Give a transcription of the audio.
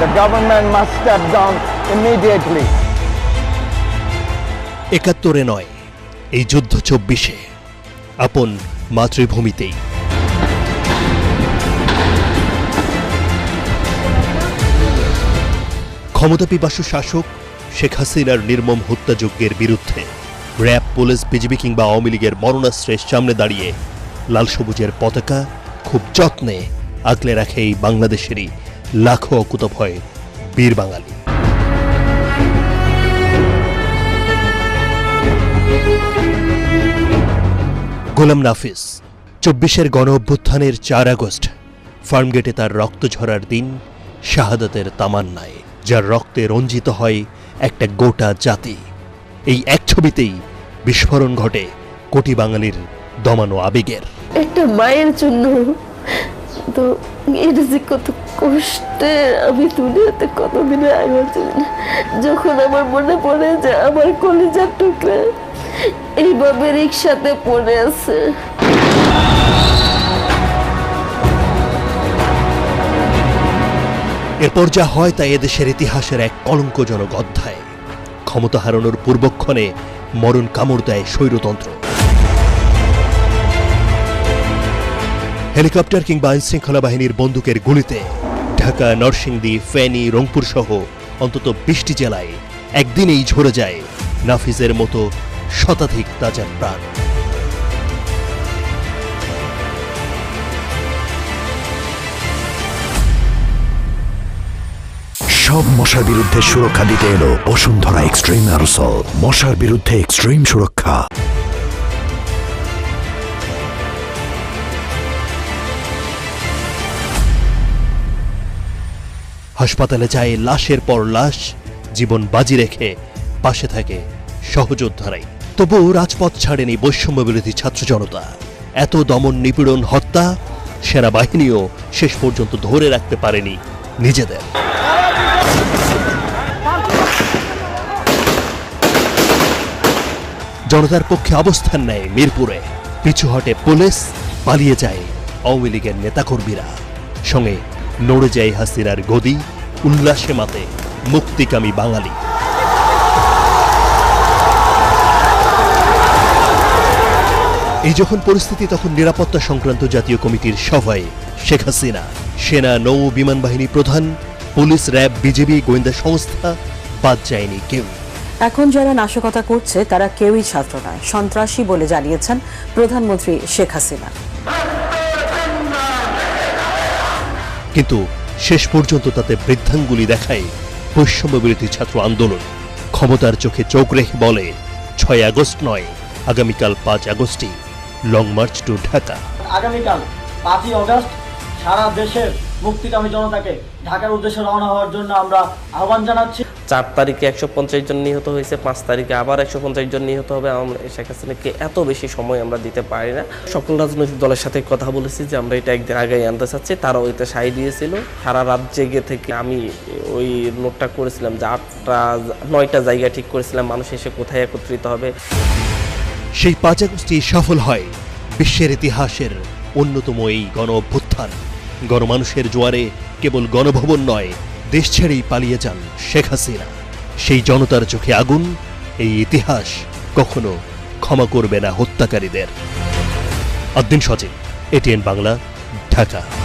The government must step down immediately. একাত্তরে নয়, এই যুদ্ধ চব্বিশে আপন মাতৃভূমিতেই ক্ষমতাপিপাসু শাসক শেখ হাসিনার নির্মম হত্যাযজ্ঞের বিরুদ্ধে র্যাব, পুলিশ বিজেপি কিংবা আওয়ামী লীগের মরণাস্ত্রের সামনে দাঁড়িয়ে লাল সবুজের পতাকা খুব যত্নে আগলে রাখে এই বাংলাদেশেরই লাখো অকুতভয় বীর বাঙালি। গোলাম নাফিস, চব্বিশের গণ অভ্যুত্থানের চার আগস্ট, ফার্মগেটে তার রক্ত ঝরার দিন, শাহাদাতের তামান্নায়, যার রক্তে রঞ্জিত হয় একটা গোটা জাতি। এই এক ছবিতেই বিস্ফোরণ ঘটে কোটি বাঙালির দমানো আবেগের। একটা মায়ের জন্য তো এটা যে কত কষ্টে আমি কতদিনে যখন আমার মনে পড়ে যে আমার কলিজার টুকরা এইভাবে রিক্সাতে পড়ে আছে। এরপর যা হয় তা এদেশের ইতিহাসের এক কলঙ্কজনক অধ্যায়। ক্ষমতা হারানোর পূর্বক্ষণে মরণ কামড় দেয় স্বৈরতন্ত্র। হেলিকপ্টার কিংবা আইনশৃঙ্খলা বাহিনীর বন্দুকের গুলিতে ঢাকা, নরসিংদী, ফেনী, রংপুর সহ অন্তত বিশটি জেলায় একদিনেই ঝরে যায় নাফিজের মতো শতাধিক তাজার প্রাণ। সব মশার বিরুদ্ধে সুরক্ষা দিতে এলো বসুন্ধরা এক্সট্রিম অ্যারোসল। মশার বিরুদ্ধে এক্সট্রিম সুরক্ষা। হাসপাতালে যায় লাশের পর লাশ জীবন বাজি রেখে পাশে থাকে সহযোদ্ধারাই। তবুও রাজপথ ছাড়েনি বৈষম্য বিরোধী ছাত্র জনতা। এত দমন নিপীড়ন হত্যা সেনাবাহিনীও শেষ পর্যন্ত ধরে রাখতে পারেনি নিজেদের। জনতার পক্ষে অবস্থান নেয় মিরপুরে। পিছু হটে পুলিশ, পালিয়ে যায় আওয়ামী লীগের নেতাকর্মীরা। সঙ্গে নড়ে যায় হাসিনার গদি, উল্লাসে মাতে মুক্তিকামী বাঙালি। এই যখন পরিস্থিতি, তখন নিরাপত্তা সংক্রান্ত জাতীয় কমিটির সভায় শেখ হাসিনা, সেনা, নৌ, বিমান বাহিনী প্রধান, পুলিশ, র্যাব বিজেপি গোয়েন্দা সংস্থা, বাদ যায়নি কেউ। এখন যারা নাশকতা করছে, তারা কেউই ছাত্র নয়, সন্ত্রাসী বলে জানিয়েছেন প্রধানমন্ত্রী শেখ হাসিনা। কিন্তু শেষ পর্যন্ত তাতে বৃদ্ধাঙ্গুলি দেখায় বৈষম্য বিরোধী ছাত্র আন্দোলন। ক্ষমতার চোখে চোখ রেখে বলে, ছয় আগস্ট নয়, আগামীকাল পাঁচ আগস্টই, লং মার্চ টু ঢাকা। আগামীকাল পাঁচই অগস্ট সারা দেশের মুক্তিকামী জনতাকে ঢাকার উদ্দেশ্যে রওনা হওয়ার জন্য আমরা আহ্বান জানাচ্ছি। চার তারিখে একশো পঞ্চাশ জন নিহত হয়েছে পাঁচ তারিখে আবার একশো পঞ্চাশ জন নিহত হবে। আমরা শেখ হাসিনাকে এত বেশি সময় আমরা দিতে পারি না। সকল রাজনৈতিক দলের সাথে কথা বলেছি যে আমরা এটা একদিন আগে আনতে চাচ্ছি। তারাও এতে সাই দিয়েছিল। সারা রাত জেগে থেকে আমি ওই নোটটা করেছিলাম যে আটটা নয়টা জায়গা ঠিক করেছিলাম। মানুষ এসে কোথায় একত্রিত হবে? সেই পাঁচ আগস্টই সফল হয় বিশ্বের ইতিহাসের অন্যতম এই গণ অভ্যুত্থান গণমানুষের জোয়ারে কেবল গণভবন নয়, দেশ ছেড়েই পালিয়ে যান শেখ হাসিনা। সেই জনতার চোখে আগুন, এই ইতিহাস কখনো ক্ষমা করবে না হত্যাকারীদের। আদ্দিন সচিব এটিএন বাংলা, ঢাকা।